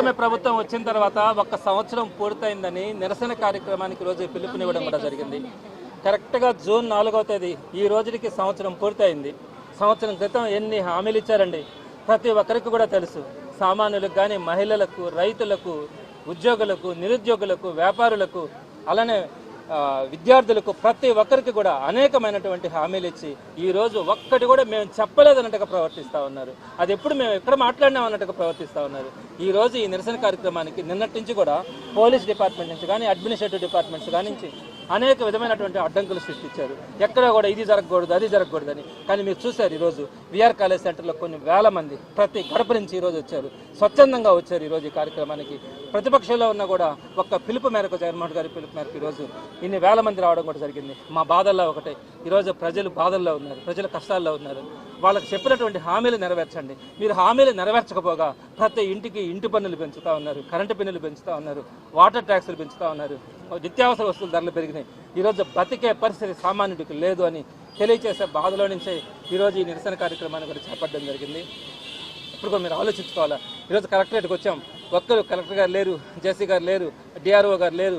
కూటమి ప్రభుత్వం వచ్చిన తర్వాత ఒక సంవత్సరం పూర్తయిందని నిరసన కార్యక్రమానికి రోజు పిలుపునివ్వడం కూడా జరిగింది. కరెక్ట్గా జూన్ నాలుగవ తేదీ ఈ రోజుకి సంవత్సరం పూర్తయింది. సంవత్సరం క్రితం ఎన్ని హామీలు ఇచ్చారండి? ప్రతి ఒక్కరికి కూడా తెలుసు. సామాన్యులకు కానీ మహిళలకు రైతులకు ఉద్యోగులకు నిరుద్యోగులకు వ్యాపారులకు అలానే విద్యార్థులకు ప్రతి ఒక్కరికి కూడా అనేకమైనటువంటి హామీలు ఇచ్చి ఈ రోజు ఒక్కటి కూడా మేము చెప్పలేదన్నట్టుగా ప్రవర్తిస్తూ ఉన్నారు. అది ఎప్పుడు మేము ఎక్కడ మాట్లాడినాం అన్నట్టుగా ప్రవర్తిస్తూ ఉన్నారు. ఈరోజు ఈ నిరసన కార్యక్రమానికి నిన్నటి నుంచి కూడా పోలీస్ డిపార్ట్మెంట్ నుంచి కానీ అడ్మినిస్ట్రేటివ్ డిపార్ట్మెంట్స్ కానీ నుంచి అనేక విధమైనటువంటి అడ్డంకులు సృష్టించారు. ఎక్కడ కూడా ఇది జరగకూడదు అది జరగకూడదని కానీ మీరు చూశారు ఈరోజు విఆర్ కాలేజ్ సెంటర్లో కొన్ని వేల మంది ప్రతి గడప నుంచి ఈరోజు వచ్చారు. స్వచ్ఛందంగా వచ్చారు ఈరోజు ఈ కార్యక్రమానికి. ప్రతిపక్షంలో ఉన్న కూడా ఒక్క పిలుపు మేరకు జగన్మోహన్ గారి పిలుపు మేరకు ఈరోజు ఇన్ని వేల మంది రావడం కూడా జరిగింది. మా బాధల్లో ఒకటే. ఈరోజు ప్రజలు బాధల్లో ఉన్నారు ప్రజలు కష్టాల్లో ఉన్నారు. వాళ్ళకి చెప్పినటువంటి హామీలు నెరవేర్చండి. మీరు హామీలు నెరవేర్చకపోగా ప్రతి ఇంటికి ఇంటి పన్నులు పెంచుతూ ఉన్నారు కరెంటు పన్నులు పెంచుతూ ఉన్నారు వాటర్ ట్యాక్సులు పెంచుతూ ఉన్నారు నిత్యావసర వస్తువుల ధరలు పెరిగినాయి. ఈరోజు బతికే పరిస్థితి సామాన్యుడికి లేదు అని తెలియచేసే బాధలో నుంచే ఈరోజు ఈ నిరసన కార్యక్రమాన్ని కూడా చేపట్టడం జరిగింది. ఇప్పుడు కూడా మీరు ఆలోచించుకోవాలా? ఈరోజు కలెక్టరేట్కి వచ్చాం. ఒక్కరు కలెక్టర్ గారు లేరు జేసీ గారు లేరు డిఆర్ఓ గారు లేరు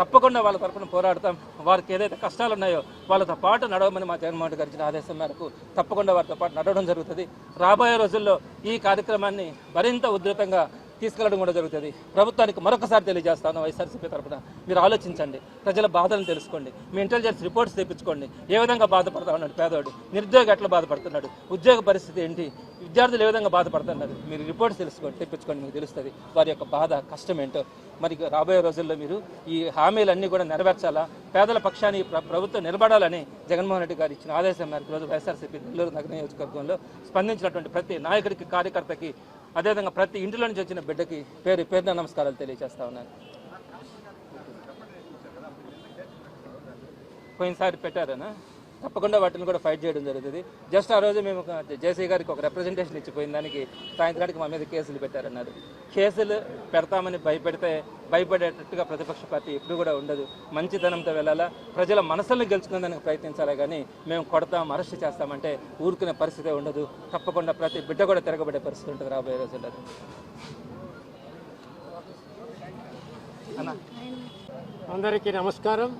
తప్పకుండా వాళ్ళ తరపున పోరాడతాం. వారికి ఏదైతే కష్టాలు ఉన్నాయో వాళ్ళతో పాటు నడవమని మా జగన్మోహన్ గారి ఇచ్చిన ఆదేశం మేరకు తప్పకుండా వారితో పాటు నడవడం జరుగుతుంది. రాబోయే రోజుల్లో ఈ కార్యక్రమాన్ని మరింత ఉధృతంగా తీసుకెళ్ళడం కూడా జరుగుతుంది. ప్రభుత్వానికి మరొకసారి తెలియజేస్తాను వైఎస్ఆర్సీపీ తరపున. మీరు ఆలోచించండి. ప్రజల బాధలను తెలుసుకోండి. మీ ఇంటెలిజెన్స్ రిపోర్ట్స్ తెప్పించుకోండి. ఏ విధంగా బాధపడతా ఉన్నాడు పేదవాడు నిరుద్యోగి ఎట్లా బాధపడుతున్నాడు? ఉద్యోగ పరిస్థితి ఏంటి? విద్యార్థులు ఏ విధంగా బాధపడుతున్నారు? మీరు రిపోర్ట్స్ తెలుసుకోండి తెప్పించుకోండి మీకు తెలుస్తుంది. వారి యొక్క బాధ కష్టం ఏంటో? మరి రాబోయే రోజుల్లో మీరు ఈ హామీలన్నీ కూడా నెరవేర్చాలా? పేదల పక్షాన్ని ప్రభుత్వం నిలబడాలని జగన్మోహన్ రెడ్డి గారు ఇచ్చిన ఆదేశం మేరకు రోజు వైఎస్ఆర్సీపీ నెల్లూరు నగర నియోజకవర్గంలో స్పందించినటువంటి ప్రతి నాయకుడికి కార్యకర్తకి అదేవిధంగా ప్రతి ఇంటిలో నుంచి వచ్చిన బిడ్డకి పేరు పేరున నమస్కారాలు తెలియజేస్తా ఉన్నాను. పోయినసారి పెట్టారనా? తప్పకుండా వాటిని కూడా ఫైట్ చేయడం జరుగుతుంది. జస్ట్ ఆ రోజు మేము ఒక జేసీ గారికి ఒక రిప్రజెంటేషన్ ఇచ్చిపోయిన దానికి సాయంత్రానికి మా మీద కేసులు పెట్టారన్నారు. కేసులు పెడతామని భయపెడితే భయపడేటట్టుగా ప్రతిపక్ష పార్టీ ఎప్పుడు కూడా ఉండదు. మంచితనంతో వెళ్ళాలా? ప్రజల మనసులను గెలుచుకునేందుకు ప్రయత్నించాలి కానీ మేము కొడతాం అరెస్ట్ చేస్తామంటే ఊరుకునే పరిస్థితి ఉండదు. తప్పకుండా ప్రతి బిడ్డ కూడా తిరగబడే పరిస్థితి ఉంటుంది రాబోయే రోజుల్లో. అందరికీ నమస్కారం.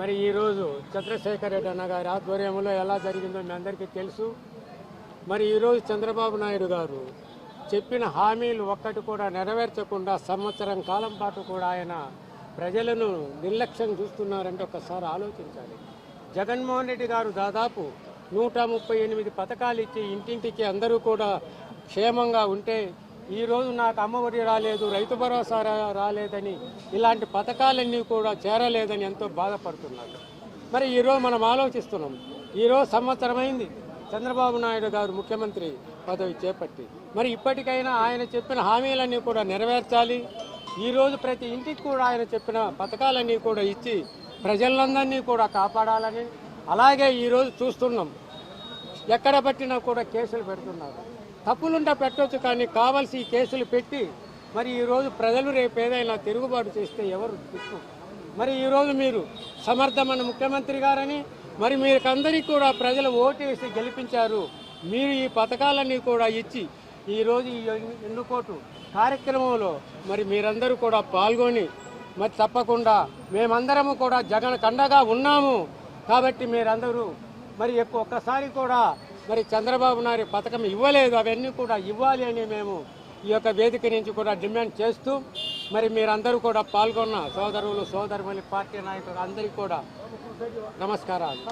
మరి ఈరోజు చంద్రశేఖర్ రెడ్డి అన్న గారి ఆధ్వర్యంలో ఎలా జరిగిందో మీ అందరికీ తెలుసు. మరి ఈరోజు చంద్రబాబు నాయుడు గారు చెప్పిన హామీలు ఒక్కటి కూడా నెరవేర్చకుండా సంవత్సరం కాలం పాటు కూడా ఆయన ప్రజలను నిర్లక్ష్యం చూస్తున్నారంటే ఒకసారి ఆలోచించాలి. జగన్మోహన్ రెడ్డి గారు దాదాపు నూట ముప్పై ఎనిమిది పథకాలు ఇచ్చి ఇంటింటికి అందరూ కూడా క్షేమంగా ఉంటే ఈ రోజు నాకు అమ్మఒడి రాలేదు రైతు భరోసా రా- రాలేదని ఇలాంటి పథకాలన్నీ కూడా చేరలేదని ఎంతో బాధపడుతున్నారు. మరి ఈరోజు మనం ఆలోచిస్తున్నాం. ఈరోజు సంవత్సరమైంది చంద్రబాబు నాయుడు గారు ముఖ్యమంత్రి పదవి చేపట్టి. మరి ఇప్పటికైనా ఆయన చెప్పిన హామీలన్నీ కూడా నెరవేర్చాలి. ఈరోజు ప్రతి ఇంటికి కూడా ఆయన చెప్పిన పథకాలన్నీ కూడా ఇచ్చి ప్రజలందరినీ కూడా కాపాడాలని అలాగే ఈరోజు చూస్తున్నాం. ఎక్కడ పట్టినా కూడా కేసులు పెడుతున్నారు. తప్పులుంటే పెట్టొచ్చు కానీ కావాల్సి ఈ కేసులు పెట్టి మరి ఈరోజు ప్రజలు రేపు ఏదైనా తిరుగుబాటు చేస్తే ఎవరు మరి ఈరోజు మీరు సమర్థమైన ముఖ్యమంత్రి గారని మరి మీకందరికీ కూడా ప్రజలు ఓటేసి గెలిపించారు మీరు ఈ పథకాలన్నీ కూడా ఇచ్చి ఈరోజు ఈ ఎన్నుకోటు కార్యక్రమంలో మరి మీరందరూ కూడా పాల్గొని మరి తప్పకుండా మేమందరము కూడా జగన్ కండగా ఉన్నాము కాబట్టి మీరందరూ మరి ఎక్కువ ఒక్కసారి కూడా మరి చంద్రబాబు నాయుడు పథకం ఇవ్వలేదు. అవన్నీ కూడా ఇవ్వాలి అని మేము ఈ యొక్క వేదిక నుంచి కూడా డిమాండ్ చేస్తూ మరి మీరందరూ కూడా పాల్గొన్న సోదరులు సోదరుమని పార్టీ నాయకులు అందరికీ కూడా నమస్కారాలు.